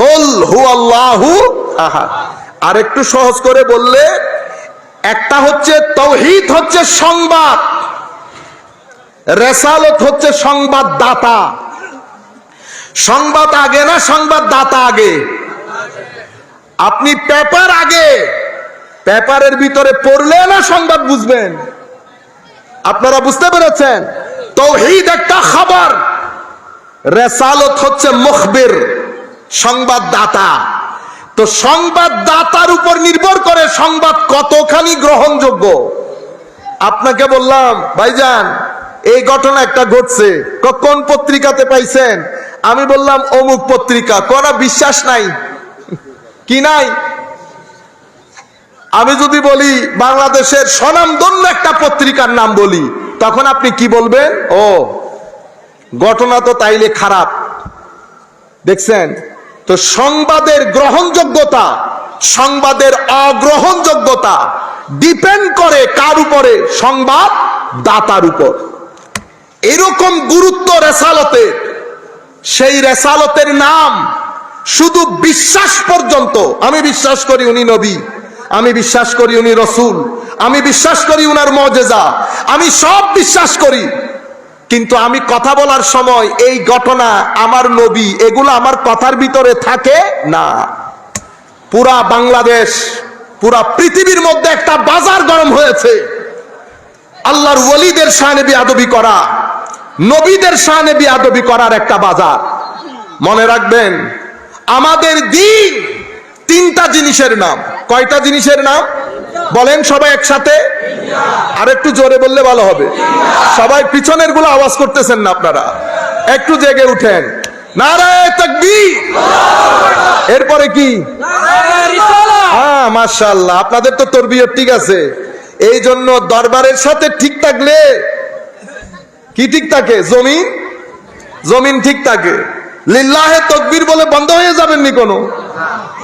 Call হু আল্লাহু আহাদ। আর একটু সহজ করে বললে, একটা হচ্ছে তৌহিদ হচ্ছে সংবাদ, রেসালত হচ্ছে সংবাদদাতা। সংবাদ আগে না সংবাদদাতা আগে? আপনি পেপার আগে, পেপারের ভিতরে পড়লে না সংবাদ বুঝবেন? আপনারা বুঝতে পেরেছেন? তৌহিদ একটা খাবার, রেসালত হচ্ছে মুখবির। সংবাদদাতা। তো সংবাদদাতার উপর নির্ভর করে সংবাদ কতখানি গ্রহণযোগ্য? আপনাকে বললাম, ভাইজান, এই ঘটনা একটা ঘটছে। কোন পত্রিকাতে পাইছেন? আমি বললাম, অমুক পত্রিকা। কোন বিশ্বাস নাই। কি নাই? আমি যদি বলি, বাংলাদেশের স্বনামধন্য একটা পত্রিকার নাম বলি, তখন আপনি কি বলবেন? ও, ঘটনা তো তাইলে খারাপ। দেখছেন? তো সংবাদের গ্রহণযোগ্যতা, সংবাদের অগ্রহণযোগ্যতা ডিপেন্ড করে কার উপরে? সংবাদ দাতার উপর। এরকম গুরুত্ব রেসালতের সেই রেসালতের নাম শুধু বিশ্বাস পর্যন্ত। আমি বিশ্বাস করি উনি নবী, আমি বিশ্বাস করি উনি রসুল, আমি বিশ্বাস করি উনার মজেজা আমি সব বিশ্বাস করি। কিন্তু আমি কথা বলার সময় এই ঘটনা আমার নবী, এগুলো আমার কথার ভিতরে থাকে না। পুরা বাংলাদেশ, পুরা পৃথিবীর মধ্যে একটা বাজার গরম হয়েছে। আল্লাহর ওলিদের শানে বিয়াদবি করা, নবীদের শানে বিয়াদবি করার একটা বাজার। মনে রাখবেন, আমাদের দিন তিনটা জিনিসের নাম। কয়টা জিনিসের নাম? বলেন সবাই একসাথে? আর একটু জোরে বললে ভালো হবে। সবাই পিছনেরগুলো আওয়াজ করতেছেন না আপনারা। একটু জেগে উঠেন। এরপরে কি? হ্যাঁ মাশাআল্লাহ, আপনাদের তো তরবিয়ত ঠিক আছে। এই জন্য দরবারের সাথে ঠিক থাকলে কি ঠিক থাকে? জমিন? জমিন ঠিক থাকে। লিল্লাহে তকবীর বলে বন্ধ হয়ে যাবেননি কোনো?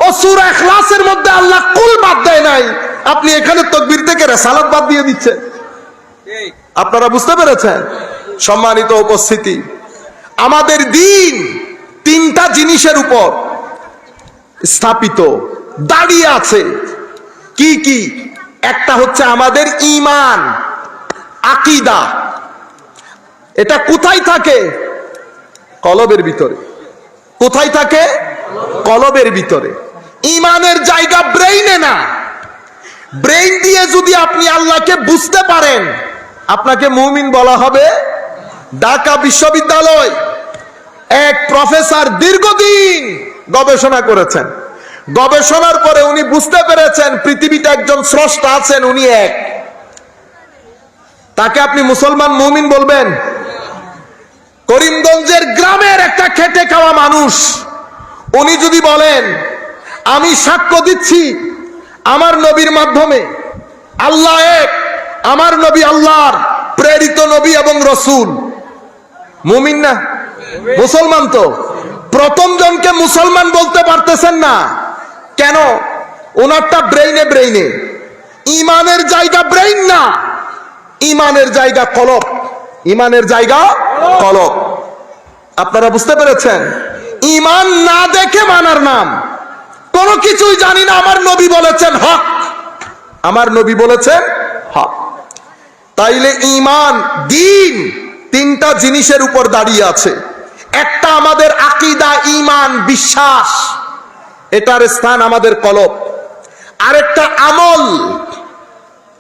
ও সূরা ইখলাসের মধ্যে আল্লাহ কুল বাদ দেয় নাই। আপনি এখানে তকবীর থেকে রেসালাত বাদ দিয়ে দিচ্ছেন। আপনারা বুঝতে পেরেছেন? সম্মানিত উপস্থিতি। আমাদের দিন তিনটা জিনিসের উপর স্থাপিত, দাঁড়িয়ে আছে। কি কি? একটা হচ্ছে আমাদের ইমান আকিদা। এটা কোথায় থাকে? কলবের ভিতরে। কোথায় থাকে? কলবের ভিতরে। ইমানের জায়গা ব্রেইনে না। ব্রেইন দিয়ে যদি আপনি আল্লাহকে বুঝতে পারেন, আপনাকে মুমিন বলা হবে ঢাকা বিশ্ববিদ্যালয়। এক প্রফেসর দীর্ঘদিন গবেষণা করেছেন। গবেষণার পরে উনি বুঝতে পেরেছেন, পৃথিবীতে একজন স্রষ্টা আছেন, উনি এক। তাকে আপনি মুসলমান মুমিন বলবেন? করিমগঞ্জের গ্রামের একটা খেটে খাওয়া মানুষ উনি যদি বলেন, আমি সাক্ষ্য দিচ্ছি আমার নবীর মাধ্যমে, আল্লাহ এক, আমার নবী আল্লাহর প্রেরিত নবী এবং রসুল। মুমিন না? মুসলমান তো। প্রথম জনকে মুসলমান বলতে পারতেছেন না। কেন? ওনারটা ব্রেইনে ব্রেইনে। ইমানের জায়গা ব্রেইন না। ইমানের জায়গা কলব। ইমানের জায়গা কলব। আপনারা বুঝতে পেরেছেন? ইমান না দেখে মানার নাম। কোন কিছুই জানি না আমার নবী বলেছেন হক। আমার নবী বলেছেন হক। তাইলে ইমান, দিন তিনটা জিনিসের উপর দাঁড়িয়ে আছে। একটা আমাদের আকিদা, ইমান, বিশ্বাস। এটার স্থান আমাদের কলব। আরেকটা আমল।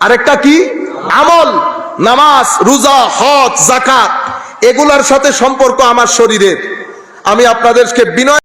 আরেকটা কি? আমল। নামাজ, রোজা, হজ জাকাত এগুলার সাথে সম্পর্ক আমার শরীরের। আমি আপনাদেরকে বিনয়